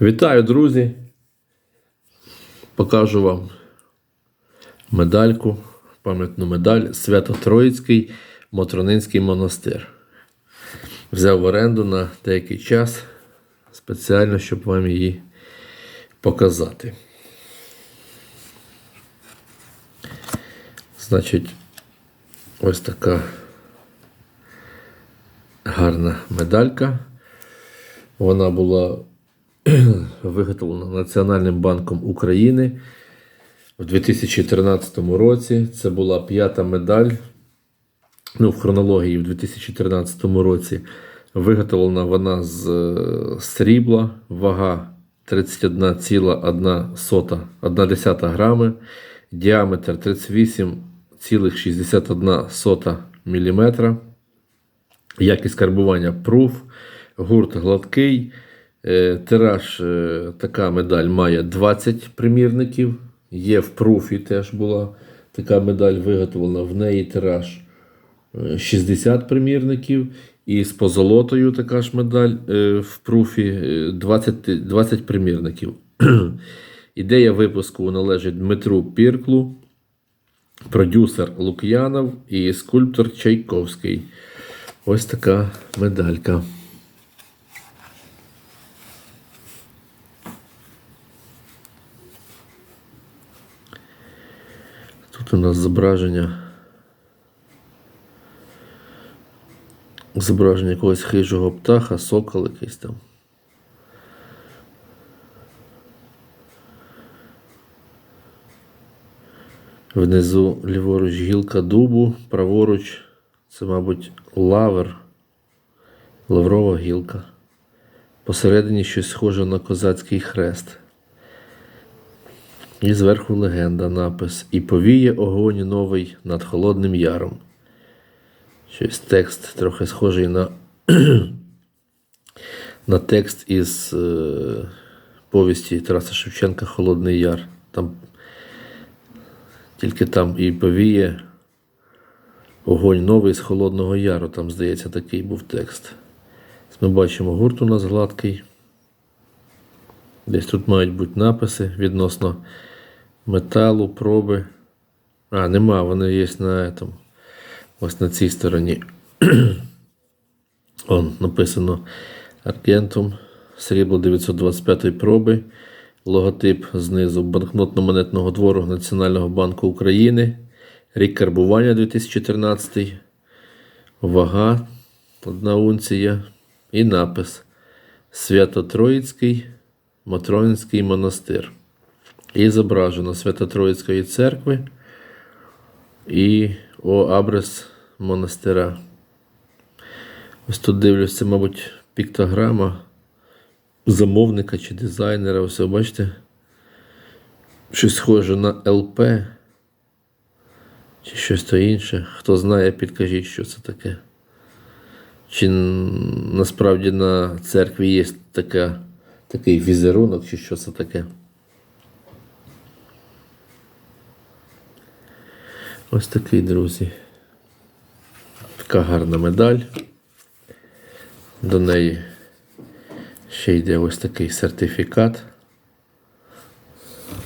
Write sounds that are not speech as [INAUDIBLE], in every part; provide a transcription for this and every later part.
Вітаю, друзі! Покажу вам медальку, пам'ятну медаль Свято-Троїцький Мотронинський монастир. Взяв в оренду на деякий час спеціально, щоб вам її показати. Значить, ось така гарна медалька. Вона була [CLEARS THROAT] виготовлена Національним банком України в 2013 році. Це була п'ята медаль. Ну, в хронології в 2013 році виготовлена вона з е, срібла, вага 31,1 грами, діаметр 38,61 мм, якість карбування пруф, гурт гладкий. Е, Тираж е, така медаль має 20 примірників. Є в пруфі теж була така медаль виготовлена. В неї тираж е, 60 примірників. І з позолотою така ж медаль е, в пруфі е, 20, 20 примірників. [CLEARS THROAT] Ідея випуску належить Дмитру Пірклу, продюсер Лук'янов і скульптор Чайковський. Ось така медалька. Тут у нас зображення. Зображення якогось хижого птаха, сокол якийсь там. Внизу ліворуч гілка дубу, праворуч це, мабуть, лавр, лаврова гілка. Посередині щось схоже на козацький хрест. І зверху легенда, напис І повіє огонь новий над Холодним Яром. Щось текст трохи схожий на, [CLEARS THROAT] на текст із е, повісті Тараса Шевченка Холодний Яр. Там, тільки там і повіє огонь новий з Холодного Яру. Там, здається, такий був текст. Ми бачимо гурт у нас гладкий. Десь тут мають бути написи відносно металу, проби. А, нема, вони є на этом. Ось на цій стороні. [CLEARS THROAT] Он написано Аргентум, срібло 925 проби, логотип знизу банкнотно-монетного двору Національного банку України, рік карбування 2013, вага 1 унція і напис Свято-Троїцький Матронинський монастир. І зображено Свято-Троїцької церкви і о абрес монастира. Ось тут дивлюся, мабуть, піктограма замовника чи дизайнера. Ось бачите? Щось схоже на ЛП чи щось то інше. Хто знає, підкажіть, що це таке. Чи насправді на церкві є така, такий візерунок, чи що це таке? Ось такий, друзі. Така гарна медаль. До неї ще йде ось такий сертифікат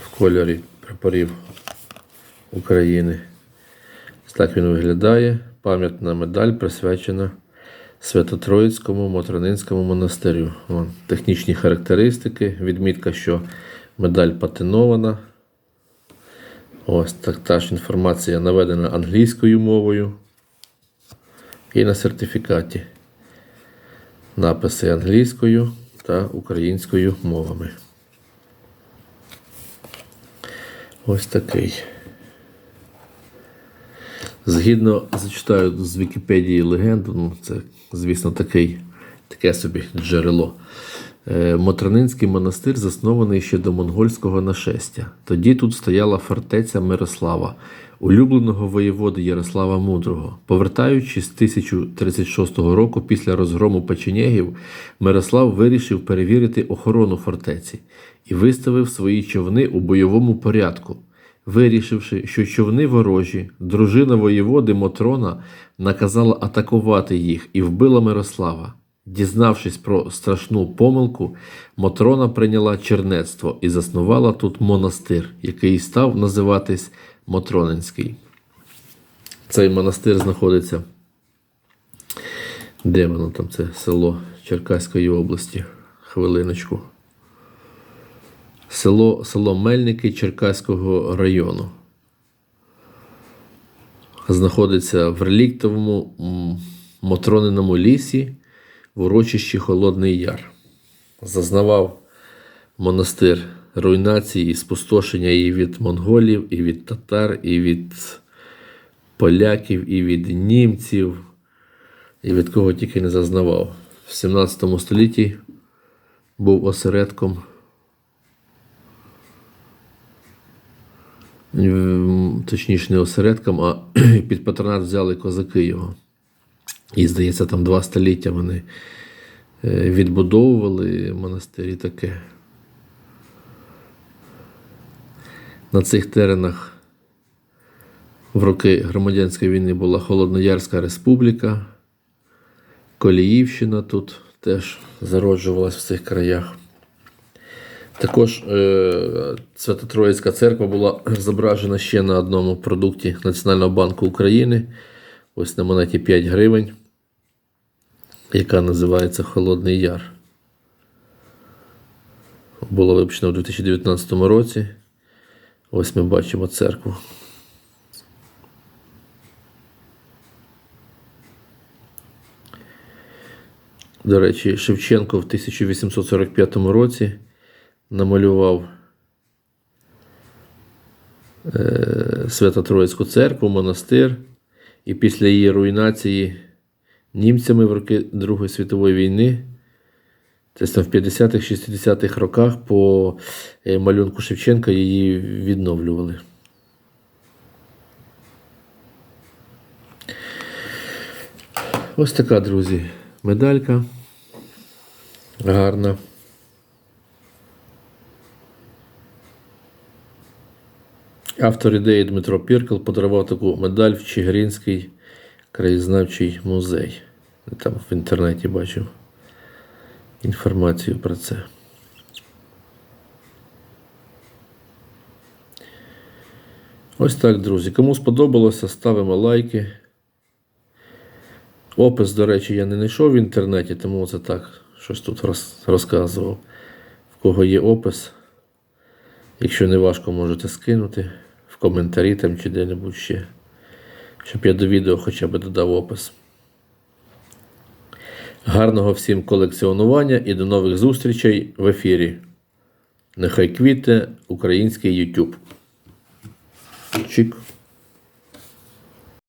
в кольорі прапорів України. Ось так він виглядає. Пам'ятна медаль присвячена Свято-Троїцькому Мотронинському монастирю. Вон, технічні характеристики. Відмітка, що медаль патинована. Ось так та ж інформація наведена англійською мовою. І на сертифікаті написи англійською та українською мовами. Ось такий. Згідно зачитаю з Вікіпедії легенду, ну це, звісно, такий, таке собі джерело. Е, Мотронинський монастир заснований ще до монгольського нашестя. Тоді тут стояла фортеця Мирослава, улюбленого воєводи Ярослава Мудрого. Повертаючись з 1036 року після розгрому печенєгів, Мирослав вирішив перевірити охорону фортеці і виставив свої човни у бойовому порядку. Вирішивши, що човни ворожі, дружина воєводи Мотрона наказала атакувати їх і вбила Мирослава. Дізнавшись про страшну помилку, Мотрона прийняла чернецтво і заснувала тут монастир, який став називатись Мотронинський. Цей монастир знаходиться. Де воно там це село Черкаської області? Хвилиночку. Село, село Мельники Черкаського району. Знаходиться в реліктовому Мотрониному лісі в урочищі Холодний Яр. Зазнавав монастир руйнації і спустошення і від монголів, і від татар, і від поляків, і від німців, і від кого тільки не зазнавав. В 17 столітті був осередком, точніше, не осередком, а [CLEARS THROAT] під патронат взяли козаки його. І, здається, там два століття вони е, відбудовували монастирі таке. На цих теренах в роки громадянської війни була Холодноярська республіка, Коліївщина тут теж зароджувалась в цих краях. Також е, Свято-Троїцька церква була [CLEARS THROAT] зображена ще на одному продукті Національного банку України. Ось на монеті 5 гривень, яка називається Холодний Яр. Було випущено у 2019 році. Ось ми бачимо церкву. До речі, Шевченко в 1845 році намалював е, Свято-Троїцьку церкву, монастир, і після її руйнації німцями в роки Другої світової війни, десь там в 50-х-60-х роках по е, малюнку Шевченка її відновлювали. Ось така, друзі, медалька. Гарна. Автор ідеї Дмитро Піркал подарував таку медаль в Чигиринський краєзнавчий музей. Там в інтернеті бачив інформацію про це. Ось так, друзі. Кому сподобалося, ставимо лайки. Опис, до речі, я не знайшов в інтернеті, тому це так щось тут роз- розказував. В кого є опис. Якщо не важко, можете скинути коментарі там чи де-небудь ще. Щоб я до відео хоча б додав опис. Гарного всім колекціонування і до нових зустрічей в ефірі. Нехай квіте український YouTube. Чик.